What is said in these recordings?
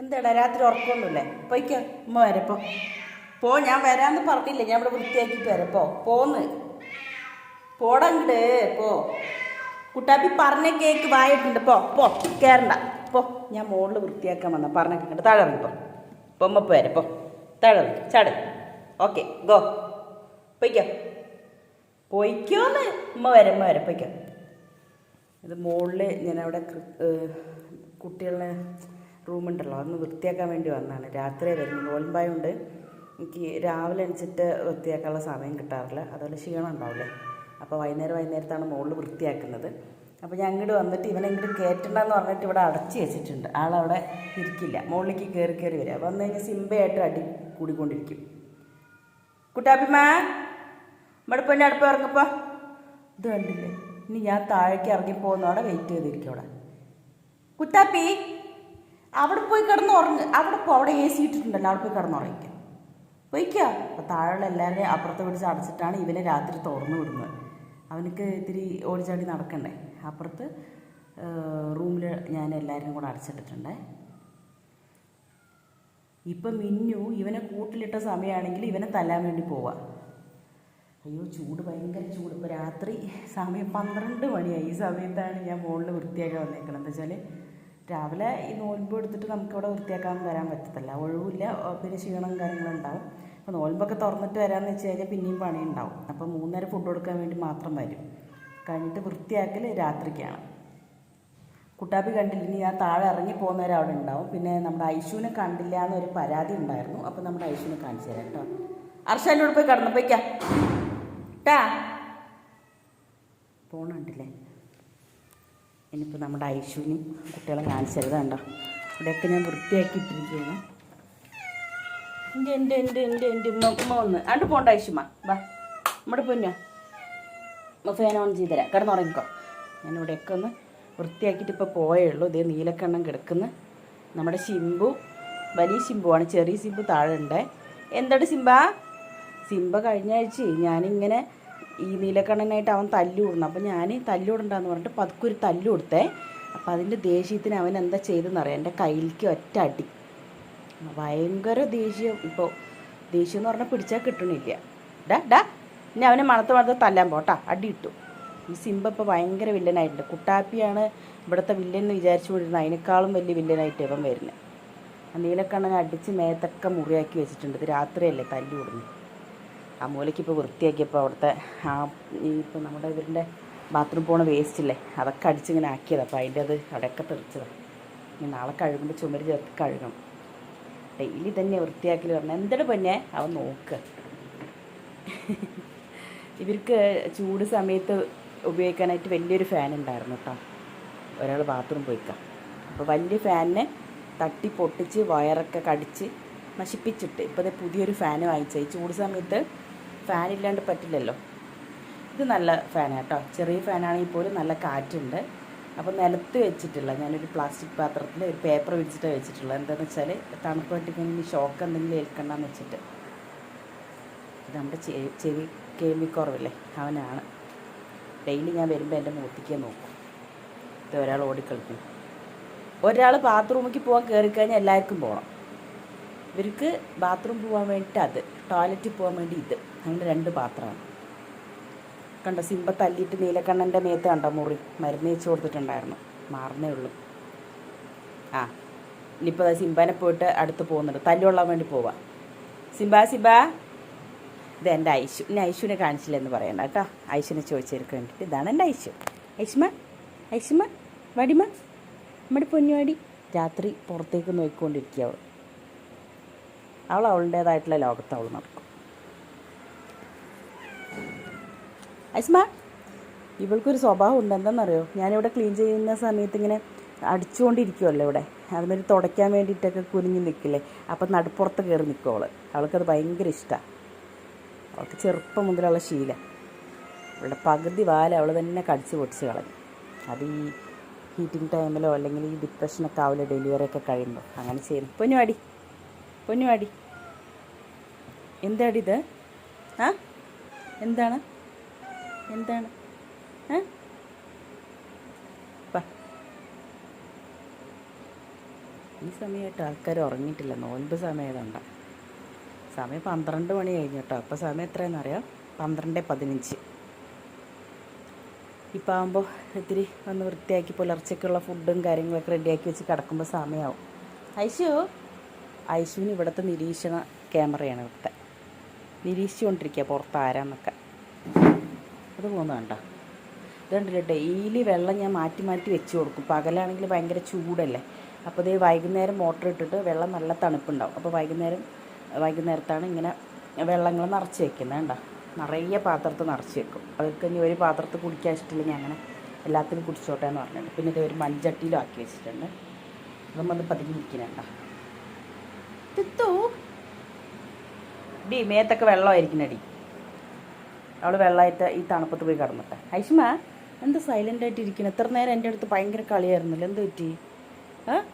എന്താടാ രാത്രി ഉറക്കമൊന്നുമില്ലേ പോയിക്കോ ഉമ്മ വരപ്പോ പോ. ഞാൻ വരാമെന്ന് പറഞ്ഞില്ലേ ഞാൻ ഇവിടെ വൃത്തിയാക്കിയിട്ട് വരപ്പോ പോന്ന്. പോടങ്ങട് പോ. കുട്ടാപ്പി പറഞ്ഞ കേക്ക് വായിട്ടുണ്ട് പോ പോ കയറണ്ട പോ ഞാൻ മുകളിൽ വൃത്തിയാക്കാൻ വന്ന പറഞ്ഞ കേട്ട് താഴെ പോ. പോ ഉമ്മ വരെ പോ. താഴെ ഇറങ്ങി ചാട്. Okay go. പൊയ്ക്കോ. പൊയ്ക്കോന്ന്. ഉമ്മ വരെ ഉമ്മ വരെ പൊയ്ക്കോ. ഇത് മുകളിൽ ഞാൻ അവിടെ കുട്ടികളുടെ റൂമുണ്ടല്ലോ അതൊന്ന് വൃത്തിയാക്കാൻ വേണ്ടി വന്നതാണ് രാത്രി വരുന്നു നോൽമ്പായുണ്ട് എനിക്ക് രാവിലെ എണിച്ചിട്ട് വൃത്തിയാക്കാനുള്ള സമയം കിട്ടാറില്ല. അതുപോലെ ക്ഷീണം ഉണ്ടാവില്ലേ? അപ്പോൾ വൈകുന്നേരം വൈകുന്നേരത്താണ് മുകളിൽ വൃത്തിയാക്കുന്നത്. അപ്പോൾ ഞാൻ ഇങ്ങോട്ട് വന്നിട്ട് ഇവനെ ഇങ്ങോട്ട് കയറ്റണ്ടെന്ന് പറഞ്ഞിട്ട് ഇവിടെ അടച്ച് വെച്ചിട്ടുണ്ട്. ആളവിടെ ഇരിക്കില്ല. മുകളിലേക്ക് കയറി കയറി വരിക വന്നു കഴിഞ്ഞാൽ സിംബയായിട്ട് അടി കൂടിക്കൊണ്ടിരിക്കും. കുട്ടാപ്പിമാ ഇവിടെ പൊന്നെ അടുപ്പ് ഇറങ്ങപ്പോൾ ഇത് കണ്ടില്ലേ? ഇനി ഞാൻ താഴേക്ക് ഇറങ്ങി പോകുന്നവിടെ വെയിറ്റ് ചെയ്തിരിക്കും അവിടെ. കുട്ടാപ്പി അവിടെ പോയി കിടന്ന് ഉറങ്ങ്. അവിടെ പോ അവിടെ എ സി ഇട്ടിട്ടുണ്ടല്ലോ അവിടെ പോയി കിടന്നുറങ്ങിക്ക പോയിക്കുക അപ്പോൾ താഴെയുള്ള എല്ലാവരെയും അപ്പുറത്ത് പിടിച്ച് അടച്ചിട്ടാണ് ഇവനെ രാത്രി തുറന്നു വിടുന്നത്. അവനക്ക് ഇത്തിരി ഓടിച്ചാടി നടക്കണ്ടേ? അപ്പുറത്ത് റൂമിൽ ഞാൻ എല്ലാവരും കൂടെ അടച്ചിട്ടിട്ടുണ്ടേ. ഇപ്പം മിന്നു ഇവനെ കൂട്ടിലിട്ട സമയമാണെങ്കിൽ ഇവനെ തല്ലാൻ വേണ്ടി പോവാ. അയ്യോ ചൂട് ഭയങ്കര ചൂട്. ഇപ്പോൾ രാത്രി സമയം പന്ത്രണ്ട് മണിയായി. ഈ സമയത്താണ് ഞാൻ മുകളിൽ വൃത്തിയാക്കാൻ വന്നേക്കുന്നത് എന്താ വെച്ചാൽ രാവിലെ ഈ നോൽമ്പ് എടുത്തിട്ട് നമുക്കിവിടെ വൃത്തിയാക്കാൻ വരാൻ പറ്റത്തില്ല. ഒഴിവില്ല പിന്നെ ക്ഷീണം കാര്യങ്ങളും ഉണ്ടാവും അപ്പോൾ നോൽമ്പൊക്കെ തുറന്നിട്ട് വരാമെന്ന് വെച്ച് കഴിഞ്ഞാൽ പിന്നെയും പണി ഉണ്ടാവും അപ്പോൾ മൂന്നര ഫുഡ് കൊടുക്കാൻ വേണ്ടി മാത്രം വരും. കഴിഞ്ഞിട്ട് വൃത്തിയാക്കൽ രാത്രിക്കാണ്. കുട്ടാപ്പി കണ്ടില്ല ഇനി ഞാൻ താഴെ ഇറങ്ങി പോകുന്നവരെ അവിടെ ഉണ്ടാവും. പിന്നെ നമ്മുടെ ഐശുവിനെ കണ്ടില്ല എന്നൊരു പരാതി ഉണ്ടായിരുന്നു. അപ്പോൾ നമ്മുടെ ഐശുവിനെ കാണിച്ചു തരാം കേട്ടോ. അർഷാന്റെ പോയി കടന്നു പോയിക്കാം. ട്ടാ. പോണുണ്ടല്ലേ? ഇനിയിപ്പോൾ നമ്മുടെ ഐശുവിനും കുട്ടികളെ കാണിച്ചരുത് കണ്ടോ? ഇവിടെയൊക്കെ ഞാൻ വൃത്തിയാക്കി ഇട്ടിരിക്കുകയാണ് എന്റെ എന്റെ എന്റെ എന്റെ എന്റെ ഉമ്മ ഉമ്മ ഒന്ന് അണ്ട് പോണ്ട ഐശുമ്മ. വാ. നമ്മുടെ പൊന്നോ ഫാൻ ഓൺ ചെയ്ത് തരാം. കിടന്നുറങ്ങിക്കോ. ഞാൻ ഇവിടെയൊക്കെ ഒന്ന് വൃത്തിയാക്കിയിട്ട് ഇപ്പോൾ പോയേ ഉള്ളൂ. ഇതേ നീലക്കണ്ണം കിടക്കുന്ന. നമ്മുടെ ശിംബു വലിയ ശിംബുവാണ്. ചെറിയ ശിംബു താഴെ ഉണ്ട്. എന്താണ് സിംബ സിംബ കഴിഞ്ഞ ആഴ്ച ഞാനിങ്ങനെ ഈ നീലക്കണ്ണനായിട്ട് അവൻ തല്ലു അപ്പം ഞാൻ തല്ലു വിടണ്ടെന്ന് പറഞ്ഞിട്ട് പതുക്കെ ഒരു തല്ലു കൊടുത്തേ. അപ്പം അതിന്റെ ദേഷ്യത്തിന് അവൻ എന്താ ചെയ്തെന്നറിയാം എന്റെ കയ്യിലേക്ക് ഒറ്റ അടി. ഭയങ്കര ദേഷ്യം. ഇപ്പോൾ ദേഷ്യം എന്ന് പറഞ്ഞാൽ പിടിച്ചാൽ കിട്ടണില്ല. ഡാ ഡാ. ഇനി അവനെ മണത്ത് മണത്ത് തല്ലാൻ പോട്ടാ അടി ഇട്ടു. ഈ സിംബ ഇപ്പോൾ ഭയങ്കര വില്ലനായിട്ടുണ്ട്. കുട്ടാപ്പിയാണ് ഇവിടുത്തെ വില്ലൻ എന്ന് വിചാരിച്ചു കൊണ്ടിരുന്നത്. അതിനേക്കാളും വലിയ വില്ലനായിട്ട് ഇവൻ വരുന്നത്. നീലക്കണ്ണനെ അടിച്ച് മേത്തൊക്കെ മുറിയാക്കി വെച്ചിട്ടുണ്ട്. ഇത് രാത്രിയല്ലേ തല്ലു കൊടുന്നു ആ മൂലയ്ക്ക് ഇപ്പോൾ വൃത്തിയാക്കിയപ്പോൾ അവിടുത്തെ ആ ഈ ഇപ്പോൾ നമ്മുടെ ഇവരുടെ ബാത്റൂം പോണ വേസ്റ്റ് ഇല്ലേ? അതൊക്കെ അടിച്ചിങ്ങനെ ആക്കിയതാണ് അപ്പോൾ അതിന്റെ അത് അവിടെയൊക്കെ തെറിച്ചതാണ് ഇനി നാളെ കഴുകുമ്പോൾ ചുമര് ചേർത്ത് കഴുകണം. ഡെയിലി തന്നെ വൃത്തിയാക്കൽ പറഞ്ഞാൽ എന്തിനു പിന്നെ? അവൻ നോക്ക്. ഇവർക്ക് ചൂട് സമയത്ത് ഉപയോഗിക്കാനായിട്ട് വലിയൊരു ഫാൻ ഉണ്ടായിരുന്നു കേട്ടോ ഒരാൾ ബാത്റൂം പോയിക്കാം. അപ്പോൾ വലിയ ഫാനിനെ തട്ടി പൊട്ടിച്ച് വയറൊക്കെ കടിച്ച് നശിപ്പിച്ചിട്ട് ഇപ്പോൾ പുതിയൊരു ഫാൻ വാങ്ങിച്ചത്. ഈ ചൂട് സമയത്ത് ഫാൻ ഇല്ലാണ്ട് പറ്റില്ലല്ലോ. ഇത് നല്ല ഫാനാണ് കേട്ടോ ചെറിയ ഫാനാണെങ്കിൽ പോലും നല്ല കാറ്റുണ്ട്. അപ്പോൾ നിലത്ത് വെച്ചിട്ടില്ല ഞാനൊരു പ്ലാസ്റ്റിക് പാത്രത്തിൽ ഒരു പേപ്പർ വിരിച്ചിട്ട് വെച്ചിട്ടുള്ളത്. എന്താണെന്ന് വെച്ചാൽ തണുപ്പ് പറ്റിക്കഴിഞ്ഞ് ഷോക്ക് എന്തെങ്കിലും ഏൽക്കണ്ടെന്ന് വെച്ചിട്ട്. നമ്മുടെ ചെവി കേൾവിക്കുറവില്ലേ? അവനാണ്. ഡെയിലി ഞാൻ വരുമ്പോൾ എന്റെ മൂത്തിക്ക് നോക്കും. ഇത് ഒരാൾ ഓടിക്കളിക്കും. ഒരാൾ ബാത്റൂമിലേക്ക് പോകാൻ കയറിക്കഴിഞ്ഞാൽ എല്ലാവർക്കും പോകണം ഇവർക്ക് ബാത്റൂം പോകാൻ വേണ്ടിയിട്ട് അത് ടോയ്ലറ്റിൽ പോകാൻ വേണ്ടി ഇത്. അങ്ങനെ രണ്ട് പാത്രമാണ്. കണ്ടോ സിമ്പ തല്ലിയിട്ട് നീലക്കണ്ണന്റെ മേത്ത് കണ്ടോ മുറി? മരുന്ന് വെച്ച് കൊടുത്തിട്ടുണ്ടായിരുന്നു. മാറുന്നേ ഉള്ളൂ. ആ ഇനിയിപ്പോൾ സിംബാനെ പോയിട്ട് അടുത്ത് പോകുന്നുണ്ട്. തല്ലുകൊള്ളാൻ വേണ്ടി പോവാ. Simba Simba. ഇത് എന്റെ ഐശു. ഇനി ഐശുവിനെ കാണിച്ചില്ല എന്ന് പറയണ്ട കേട്ടോ. ഐശുവിനെ ചോദിച്ചവർക്ക് വേണ്ടിയിട്ട്. ഇതാണ് എന്റെ ഐശു. ഐശുമ ഐശുമ വടിമ നമ്മുടെ പൊന്നുവാടി. രാത്രി പുറത്തേക്ക് നോക്കിക്കൊണ്ടിരിക്കുക അവൾ അവളുടേതായിട്ടുള്ള ലോകത്ത് അവൾ നടക്കും. ഐസ്മ ഇവൾക്കൊരു സ്വഭാവം ഉണ്ട് എന്താണെന്നറിയോ ഞാനിവിടെ ക്ലീൻ ചെയ്യുന്ന സമയത്ത് ഇങ്ങനെ അടിച്ചുകൊണ്ടിരിക്കുമല്ലോ ഇവിടെ? അതിനൊരു തുടയ്ക്കാൻ വേണ്ടിയിട്ടൊക്കെ കുനിഞ്ഞ് നിൽക്കില്ലേ അപ്പം നടുപ്പുറത്ത് കയറി നിൽക്കും അവൾ അവൾക്കത് ഭയങ്കര ഇഷ്ടമാണ് അവൾക്ക് ചെറുപ്പം മുതലുള്ള ശീലം. അവളുടെ പകുതി വാല അവൾ തന്നെ കടിച്ച് പൊട്ടിച്ച് കളഞ്ഞു. അത് ഈ ഹീറ്റിംഗ് ടൈമിലോ അല്ലെങ്കിൽ ഈ ഡിപ്രഷനൊക്കെ ആവില്ല ഡെലിവറി ഒക്കെ കഴിയുമ്പോൾ അങ്ങനെ ചെയ്യുന്നു പൊന്നുവാടി പൊന്നുവാടി. എന്താടി ഇത്? ആ? എന്താണ്? എന്താണ്? ഈ സമയമായിട്ട് ആൾക്കാർ ഉറങ്ങിയിട്ടില്ല. നോൻപ് സമയത്തുണ്ട സമയം പന്ത്രണ്ട് മണി കഴിഞ്ഞു കേട്ടോ. അപ്പോൾ സമയം എത്രയെന്നറിയാം പന്ത്രണ്ട് പതിനഞ്ച്. ഇപ്പം ആകുമ്പോൾ ഇത്തിരി ഒന്ന് വൃത്തിയാക്കി പുലർച്ചയ്ക്കുള്ള ഫുഡും കാര്യങ്ങളൊക്കെ റെഡിയാക്കി വെച്ച് കിടക്കുമ്പോൾ സമയമാവും ഐശു ഐശുവിന് ഇവിടുത്തെ നിരീക്ഷണ ക്യാമറയാണ് ഇവിടുത്തെ. നിരീക്ഷിച്ചുകൊണ്ടിരിക്കുക പുറത്ത് ആരാന്നൊക്കെ. അത് പോകുന്നത് കണ്ടോ? ഇതുണ്ടല്ലോ ഡെയിലി വെള്ളം ഞാൻ മാറ്റി മാറ്റി വെച്ച് കൊടുക്കും. പകലാണെങ്കിൽ ഭയങ്കര ചൂടല്ലേ? അപ്പോൾ ഇതേ വൈകുന്നേരം മോട്ടർ ഇട്ടിട്ട് വെള്ളം നല്ല തണുപ്പുണ്ടാവും. അപ്പോൾ വൈകുന്നേരം വൈകുന്നേരത്താണ് ഇങ്ങനെ വെള്ളങ്ങൾ നിറച്ച് വെക്കുന്നത് കണ്ടോ? നിറയെ പാത്രത്തിൽ നിറച്ച് വെക്കും. അവർക്ക് ഇനി ഒരു പാത്രത്തിൽ കുടിക്കാൻ ഇഷ്ടമില്ലെങ്കിൽ അങ്ങനെ എല്ലാത്തിനും കുടിച്ചോട്ടെ എന്ന് പറഞ്ഞിട്ടുണ്ട്. പിന്നെ ഇത് ഒരു മൺചട്ടിയിലും ആക്കി വെച്ചിട്ടുണ്ട്. അതും അത് പതുങ്ങി നിൽക്കുന്നുണ്ടോ ഡി മേത്തൊക്കെ വെള്ളമായിരിക്കുന്നടി അവൾ വെള്ളമായിട്ട് ഈ തണുപ്പത്ത് പോയി കിടന്നിട്ടെ. ഐഷ്മ എന്ത് സൈലന്റ് ആയിട്ട് ഇരിക്കണം എത്ര നേരം എന്റെ അടുത്ത് ഭയങ്കര കളിയായിരുന്നല്ലോ. എന്ത് പറ്റി? ആ?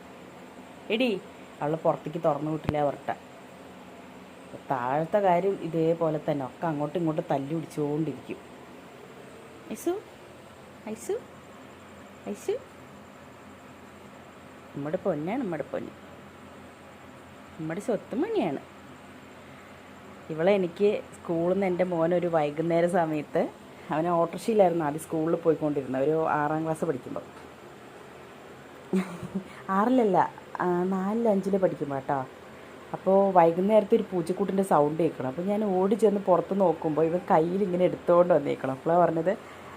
എടി അവൾ പുറത്തേക്ക് തുറന്നു വിട്ടില്ല പറഞ്ഞ താഴത്തെ കാര്യം ഇതേപോലെ തന്നെ. ഒക്കെ അങ്ങോട്ടും ഇങ്ങോട്ടും തല്ലി പിടിച്ചുകൊണ്ടിരിക്കും ഐസു? ഐസു? ഐസു? നമ്മുടെ പൊന്നാണ് നമ്മുടെ പൊന്ന്. നമ്മുടെ സ്വത്ത് മണിയാണ്. ഇവളെ എനിക്ക് സ്കൂളിൽ നിന്ന് എന്റെ മോനൊരു വൈകുന്നേര സമയത്ത് അവൻ ഓട്ടോറിക്ഷയിലായിരുന്നു ആദ്യം സ്കൂളിൽ പോയിക്കൊണ്ടിരുന്നത്. ഒരു ആറാം ക്ലാസ് പഠിക്കുമ്പോൾ ആറിലല്ല നാലിൽ അഞ്ചിൽ പഠിക്കുമ്പോൾ കേട്ടോ. അപ്പോൾ വൈകുന്നേരത്തെ ഒരു പൂച്ചക്കൂട്ടിന്റെ സൗണ്ട് കേൾക്കണം. അപ്പോൾ ഞാൻ ഓടി ചെന്ന് പുറത്ത് നോക്കുമ്പോൾ ഇവൻ കയ്യിൽ ഇങ്ങനെ എടുത്തുകൊണ്ട് വന്നേക്കണം. അപ്പോൾ പറഞ്ഞത്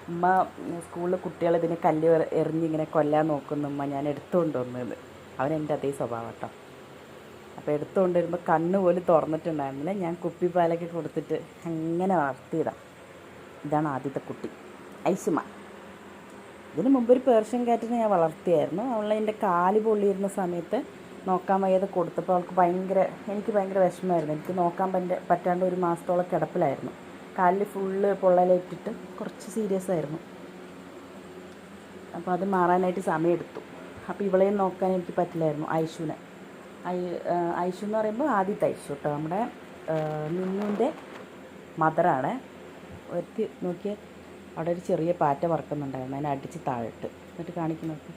ഉമ്മ സ്കൂളിലെ കുട്ടികൾ ഇതിനെ കല്ല് എറി- എറിഞ്ഞിങ്ങനെ കൊല്ലാൻ നോക്കുന്നു ഉമ്മ ഞാൻ എടുത്തുകൊണ്ട് വന്നത് അവൻ എന്റെ അതേ സ്വഭാവം കേട്ടോ. അപ്പോൾ എടുത്തുകൊണ്ട് വരുമ്പോൾ കണ്ണ് പോലും തുറന്നിട്ടുണ്ടായിരുന്നില്ല. ഞാൻ കുപ്പി പാലൊക്കെ കൊടുത്തിട്ട് അങ്ങനെ വളർത്തിയതാണ് ഇതാണ് ആദ്യത്തെ കുട്ടി ഐസുമ. ഇതിന് മുമ്പ് ഒരു പേർഷ്യൻ കാറ്റിനെ ഞാൻ വളർത്തിയായിരുന്നു. അവളെ എന്റെ കാൽ പൊള്ളിയിരുന്ന സമയത്ത് നോക്കാൻ വയ്യാതെ കൊടുത്തപ്പോൾ അവൾക്ക് ഭയങ്കര എനിക്ക് ഭയങ്കര വിഷമമായിരുന്നു. എനിക്ക് നോക്കാൻ പറ്റ പറ്റാണ്ട് ഒരു മാസത്തോളം കിടപ്പിലായിരുന്നു. കാലിൽ ഫുള്ള് പൊള്ളലേറ്റിട്ട് കുറച്ച് സീരിയസ് ആയിരുന്നു. അപ്പോൾ അത് മാറാനായിട്ട് സമയമെടുത്തു. അപ്പോൾ ഇവളെയും നോക്കാൻ എനിക്ക് പറ്റില്ലായിരുന്നു ഐഷുവിനെ ഐ ഐഷു എന്ന് പറയുമ്പോൾ ആദ്യത്തെ ഐഷു കേട്ടോ. നമ്മുടെ മിന്നുവിന്റെ മദറാണ്. ഒരുത്തി നോക്കിയ അവിടെ ഒരു ചെറിയ പാറ്റ പറക്കുന്നുണ്ടായിരുന്നു അതിനെ അടിച്ച് താഴിട്ട്. എന്നിട്ട് കാണിക്കുന്നത്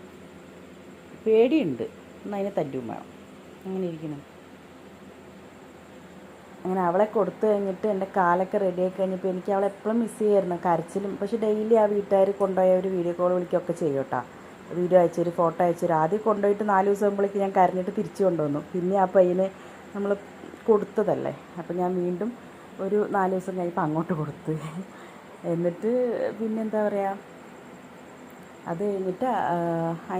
പേടിയുണ്ട്. എന്നാൽ അതിനെ തല്ലും വേണം. അങ്ങനെ ഇരിക്കുന്നു. അങ്ങനെ അവളെ കൊടുത്തു കഴിഞ്ഞിട്ട് എന്റെ കാലൊക്കെ റെഡിയാക്കി കഴിഞ്ഞപ്പോൾ എനിക്ക് അവളെ എപ്പോഴും മിസ് ചെയ്യായിരുന്നു. കരച്ചിലും. പക്ഷേ ഡെയിലി ആ വീട്ടുകാർ കൊണ്ടുപോയ ഒരു വീഡിയോ കോൾ വിളിക്കുകയൊക്കെ ചെയ്യും കേട്ടോ. വീഡിയോ അയച്ചൊരു ഫോട്ടോ അയച്ചൊരു ആദ്യം കൊണ്ടുപോയിട്ട് നാല് ദിവസം ആകുമ്പോഴേക്ക് ഞാൻ കരഞ്ഞിട്ട് തിരിച്ചു കൊണ്ടുവന്നു. പിന്നെ ആ പയ്യന് നമ്മൾ കൊടുത്തതല്ലേ? അപ്പം ഞാൻ വീണ്ടും ഒരു നാല് ദിവസം കഴിഞ്ഞപ്പോൾ അങ്ങോട്ട് കൊടുത്തു. എന്നിട്ട് പിന്നെന്താ പറയുക അത് കഴിഞ്ഞിട്ട്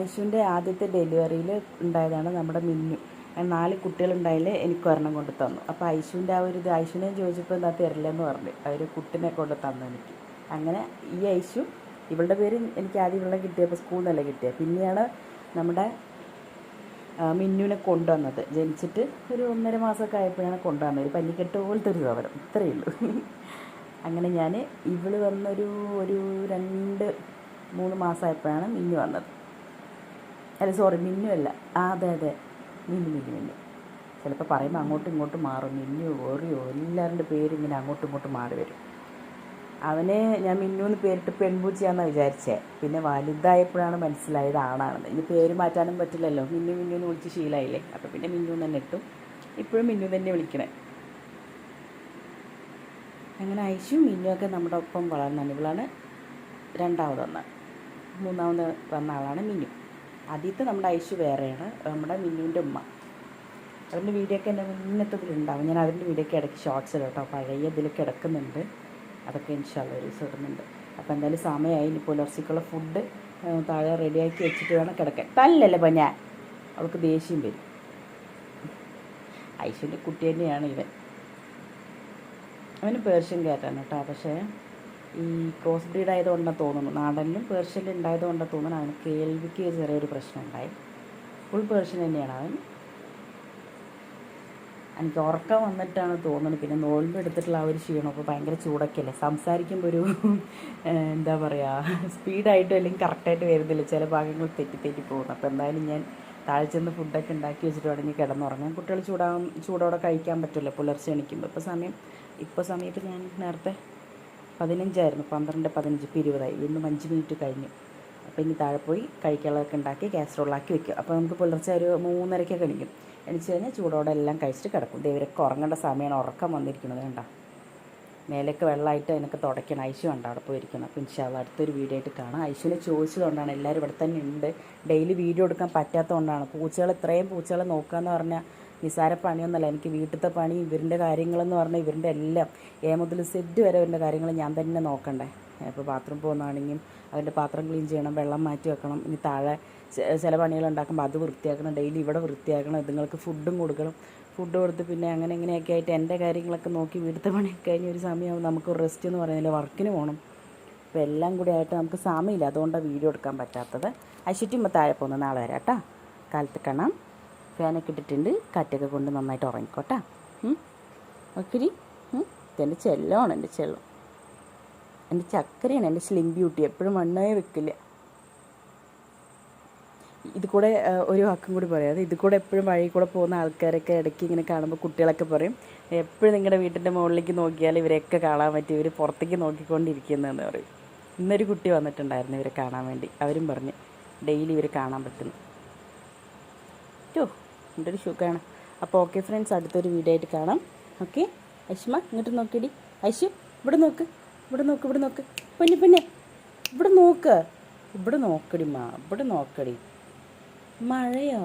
ഐശുവിന്റെ ആദ്യത്തെ ഡെലിവറിയിൽ ഉണ്ടായതാണ് നമ്മുടെ മിന്നു. നാല് കുട്ടികളുണ്ടായാൽ എനിക്ക് ഒരെണ്ണം കൊണ്ട് തന്നു. അപ്പോൾ ഐശുവിന്റെ ആ ഒരു ഇത് ഐശുവിനെ ചോദിച്ചപ്പോൾ എന്താ തരില്ലെന്ന് പറഞ്ഞു. അവർ കുട്ടിനെ കൊണ്ട് തന്നു എനിക്ക്. അങ്ങനെ ഈ ഐശു ഇവളുടെ പേര് എനിക്ക് ആദ്യം ഇവളെ കിട്ടിയപ്പോൾ സ്കൂളിൽ നിന്നല്ല കിട്ടിയത് പിന്നെയാണ് നമ്മുടെ മിന്നുവിനെ കൊണ്ടുവന്നത്. ജനിച്ചിട്ട് ഒരു ഒന്നര മാസമൊക്കെ ആയപ്പോഴാണ് കൊണ്ടുവന്നത്. ഒരു പല്ലിക്കെട്ട് പോലത്തെ ഒരു സവരം ഇത്രയേ ഉള്ളൂ. അങ്ങനെ ഞാൻ ഇവൾ വന്നൊരു ഒരു രണ്ട് മൂന്ന് മാസമായപ്പോഴാണ് മിന്നു വന്നത്. അല്ല സോറി മിന്നു അല്ല. ആ അതെ അതെ. മിന്നു മിന്നു മിന്നു. ചിലപ്പോൾ പറയുമ്പോൾ അങ്ങോട്ടും ഇങ്ങോട്ടും മാറും. മിന്നു ഓറിയോ എല്ലാവരുടെ പേര് ഇങ്ങനെ അങ്ങോട്ടും ഇങ്ങോട്ടും മാറി വരും. അവനെ ഞാൻ മിന്നു എന്ന് പേരിട്ട് പെൺപൂച്ചയാണെന്ന് വിചാരിച്ചേ. പിന്നെ വലുതായപ്പോഴാണ് മനസ്സിലായത് ആണാണെന്ന്. ഇനി പേര് മാറ്റാനും പറ്റില്ലല്ലോ. മിന്നു മിന്നു എന്ന് വിളിച്ച് ശീലമായില്ലേ അപ്പോൾ പിന്നെ മിന്നു തന്നെ ഇട്ടു. ഇപ്പോഴും മിന്നു തന്നെ വിളിക്കണേ. അങ്ങനെ ഐശും മിന്നുമൊക്കെ നമ്മുടെ ഒപ്പം വളർന്നാണ് ഇവളാണ് രണ്ടാമതൊന്ന്. മൂന്നാമത് വന്ന ആളാണ് മിന്നു. ആദ്യത്തെ നമ്മുടെ ഐശു വേറെയാണ്. നമ്മുടെ മിന്നുവിന്റെ ഉമ്മ. അവരുടെ വീഡിയോ ഒക്കെ എന്റെ മുന്നത്തതിലുണ്ടാവും ഞാൻ അതിന്റെ വീഡിയോ ഒക്കെ ഇടയ്ക്ക് ഷോർട്സ് ഇടാം കേട്ടോ. പഴയ ഇതിൽ കിടക്കുന്നുണ്ട് അതൊക്കെ ഇൻഷാല്ല ഒരു ദിവസം അപ്പോൾ എന്തായാലും സമയമായി ഇനി പുലർച്ചയ്ക്കുള്ള ഫുഡ് താഴെ റെഡിയാക്കി വെച്ചിട്ട് വേണം കിടക്കാൻ. തല്ലല്ലേ അപ്പം ഞാൻ? അവൾക്ക് ദേഷ്യം വരും. ഐശ്വര്യ കുട്ടി തന്നെയാണ് ഇവൻ. അവന് പേർഷ്യൻ കയറ്റാണ് കേട്ടോ. പക്ഷേ ഈ ക്രോസ് ബ്രീഡ് ആയതുകൊണ്ടാണ് തോന്നുന്നു. നാടനിലും പേർഷ്യനിലും ഉണ്ടായതുകൊണ്ടാണ് തോന്നുന്നു. അവന് കേൾവിക്ക് ചെറിയൊരു പ്രശ്നം ഉണ്ടായി. ഫുൾ പേർഷ്യൻ തന്നെയാണ്. അവൻ എനിക്ക് ഉറക്കം വന്നിട്ടാണ് തോന്നുന്നത്. പിന്നെ നോൽമ്പ് എടുത്തിട്ടുള്ള ആ ഒരു ക്ഷീണം അപ്പോൾ ഭയങ്കര ചൂടൊക്കെ അല്ലേ സംസാരിക്കുമ്പോൾ ഒരു എന്താ പറയുക സ്പീഡായിട്ടും അല്ലെങ്കിൽ കറക്റ്റായിട്ട് വരുന്നില്ല. ചില ഭാഗങ്ങൾ തെറ്റി തെറ്റി പോകുന്നു. അപ്പോൾ എന്തായാലും ഞാൻ താഴെ ചെന്ന് ഫുഡൊക്കെ ഉണ്ടാക്കി വെച്ചിട്ട് വേണമെങ്കിൽ കിടന്നുറങ്ങാം. കുട്ടികൾ ചൂടാ ചൂടോടെ കഴിക്കാൻ പറ്റില്ല. പുലർച്ചെ എണീക്കുമ്പോൾ ഇപ്പോൾ സമയം ഇപ്പോൾ സമയത്ത് ഞാൻ നേരത്തെ പതിനഞ്ചായിരുന്നു. പന്ത്രണ്ട് പതിനഞ്ച് ഇപ്പോൾ ഇരുപതായി. വീണ്ടും അഞ്ച് മിനിറ്റ് കഴിഞ്ഞു. അപ്പോൾ ഇനി താഴെ പോയി കഴിക്കാനുള്ളതൊക്കെ ഉണ്ടാക്കി കാസറോളാക്കി വെക്കും അപ്പോൾ നമുക്ക് പുലർച്ചെ ഒരു മൂന്നരയ്ക്കൊക്കെ എണീക്കും. എണീച്ച് കഴിഞ്ഞാൽ ചൂടോടെ എല്ലാം കഴിച്ചിട്ട് കിടക്കും. ദൈവരൊക്കെ ഉറങ്ങേണ്ട സമയമാണ് ഉറക്കം വന്നിരിക്കുന്നത് കണ്ട? മേലേക്ക് വെള്ളമായിട്ട് അതിനൊക്കെ തുടയ്ക്കണം. ഐശു കണ്ട അവിടെ പോയിരിക്കണം അപ്പോൾ ഇൻഷാല്ല അടുത്തൊരു വീഡിയോ ആയിട്ട് കാണാം. ഐശുവിനെ ചോദിച്ചതുകൊണ്ടാണ്. എല്ലാവരും ഇവിടെ തന്നെ ഉണ്ട്. ഡെയിലി വീഡിയോ എടുക്കാൻ പറ്റാത്തതുകൊണ്ടാണ്. പൂച്ചകൾ ഇത്രയും പൂച്ചകളെ നോക്കുക എന്ന് പറഞ്ഞാൽ നിസാര പണിയൊന്നുമല്ല. എനിക്ക് വീട്ടിലത്തെ പണി ഇവരിന്റെ കാര്യങ്ങളെന്ന് പറഞ്ഞാൽ ഇവരിന്റെ എല്ലാം. എ മുതൽ സെറ്റ് വരെ ഇവരുടെ കാര്യങ്ങൾ ഞാൻ തന്നെ നോക്കണ്ടേ? അപ്പോൾ ബാത്റൂം പോകുന്നതാണെങ്കിൽ അതിന്റെ പാത്രം ക്ലീൻ ചെയ്യണം വെള്ളം മാറ്റി വെക്കണം. ഇനി താഴെ ചില പണികൾ ഉണ്ടാക്കുമ്പോൾ അത് വൃത്തിയാക്കണം ഡെയിലി ഇവിടെ വൃത്തിയാക്കണം ഇതുങ്ങൾക്ക് ഫുഡും കൊടുക്കണം. ഫുഡ് കൊടുത്ത് പിന്നെ അങ്ങനെ ഇങ്ങനെയൊക്കെ ആയിട്ട് എന്റെ കാര്യങ്ങളൊക്കെ നോക്കി വീട്ടിലത്തെ പണിയൊക്കെ കഴിഞ്ഞ ഒരു സമയമാകും നമുക്ക് റെസ്റ്റ് എന്ന് പറയുന്നില്ല വർക്കിന് പോകണം അപ്പോൾ എല്ലാം കൂടി ആയിട്ട് നമുക്ക് സമയമില്ല അതുകൊണ്ടാണ് വീഡിയോ എടുക്കാൻ പറ്റാത്തത്. അശിറ്റുമ്പോൾ താഴെ പോകുന്ന നാളെ വരാം കേട്ടോ കാലത്ത് കാണാം. ഫാനൊക്കെ ഇട്ടിട്ടുണ്ട് കാറ്റൊക്കെ കൊണ്ട് നന്നായിട്ട് ഉറങ്ങിക്കോട്ടാ. ഒക്കിരി ഇതെന്റെ ചെല്ലമാണ് എന്റെ ചെല്ലം. എന്റെ ചക്കരയാണ് എന്റെ സ്ലിം ബ്യൂട്ടി എപ്പോഴും മണ്ണേ വെക്കില്ല. ഇത് കൂടെ ഒരു വാക്കും കൂടി പറയാം. അത് ഇത് കൂടെ എപ്പോഴും വഴി കൂടെ പോകുന്ന ആൾക്കാരൊക്കെ ഇടയ്ക്ക് ഇങ്ങനെ കാണുമ്പോൾ കുട്ടികളൊക്കെ പറയും എപ്പോഴും നിങ്ങളുടെ വീട്ടിന്റെ മുകളിലേക്ക് നോക്കിയാൽ ഇവരെയൊക്കെ കാണാൻ പറ്റും. ഇവർ പുറത്തേക്ക് നോക്കിക്കൊണ്ടിരിക്കുന്നതെന്ന് പറയും. ഇന്നൊരു കുട്ടി വന്നിട്ടുണ്ടായിരുന്നു ഇവരെ കാണാൻ വേണ്ടി. അവരും പറഞ്ഞു ഡെയിലി ഇവർ കാണാൻ പറ്റുന്നു. ടോ എന്റെ ഒരു സുഖമാണ് അപ്പോൾ ഓക്കെ ഫ്രണ്ട്സ് അടുത്തൊരു വീഡിയോ ആയിട്ട് കാണാം. ഓക്കെ? ഐഷ്മ ഇങ്ങോട്ട് നോക്കിയടി. ഐശു ഇവിടെ നോക്ക്. ഇവിടെ നോക്ക് ഇവിടെ നോക്ക്. പൊന്നെ പൊന്നെ. ഇവിടെ നോക്ക്. ഇവിടെ നോക്കടി മാ. ഇവിടെ നോക്കടി. മഴയോ?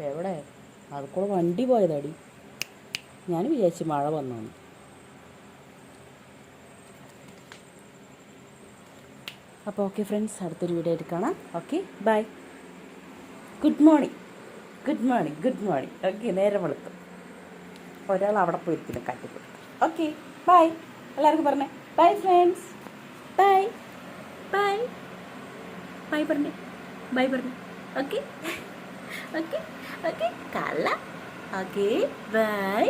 എവിടെ? അതുകൂടെ വണ്ടി പോയതാടി. ഞാൻ വിചാരിച്ചു മഴ വന്നു അപ്പോൾ ഓക്കെ ഫ്രണ്ട്സ് അടുത്തൊരു വീഡിയോ ആയിട്ട് കാണാം. Okay bye. Good morning. Good morning good morning. Okay നേരെ വെളുത്തു. ഒരാൾ അവിടെ പോയിരിക്കുന്നു കാട്ടിപ്പോയി ഓക്കെ ബൈ. എല്ലാവർക്കും പറഞ്ഞേ. Bye friends. Bye. Bye. Bye പറഞ്ഞേ. ബൈ പറഞ്ഞേ ഓക്കെ ഓക്കെ ഓക്കെ കള്ള ഓക്കെ ബൈ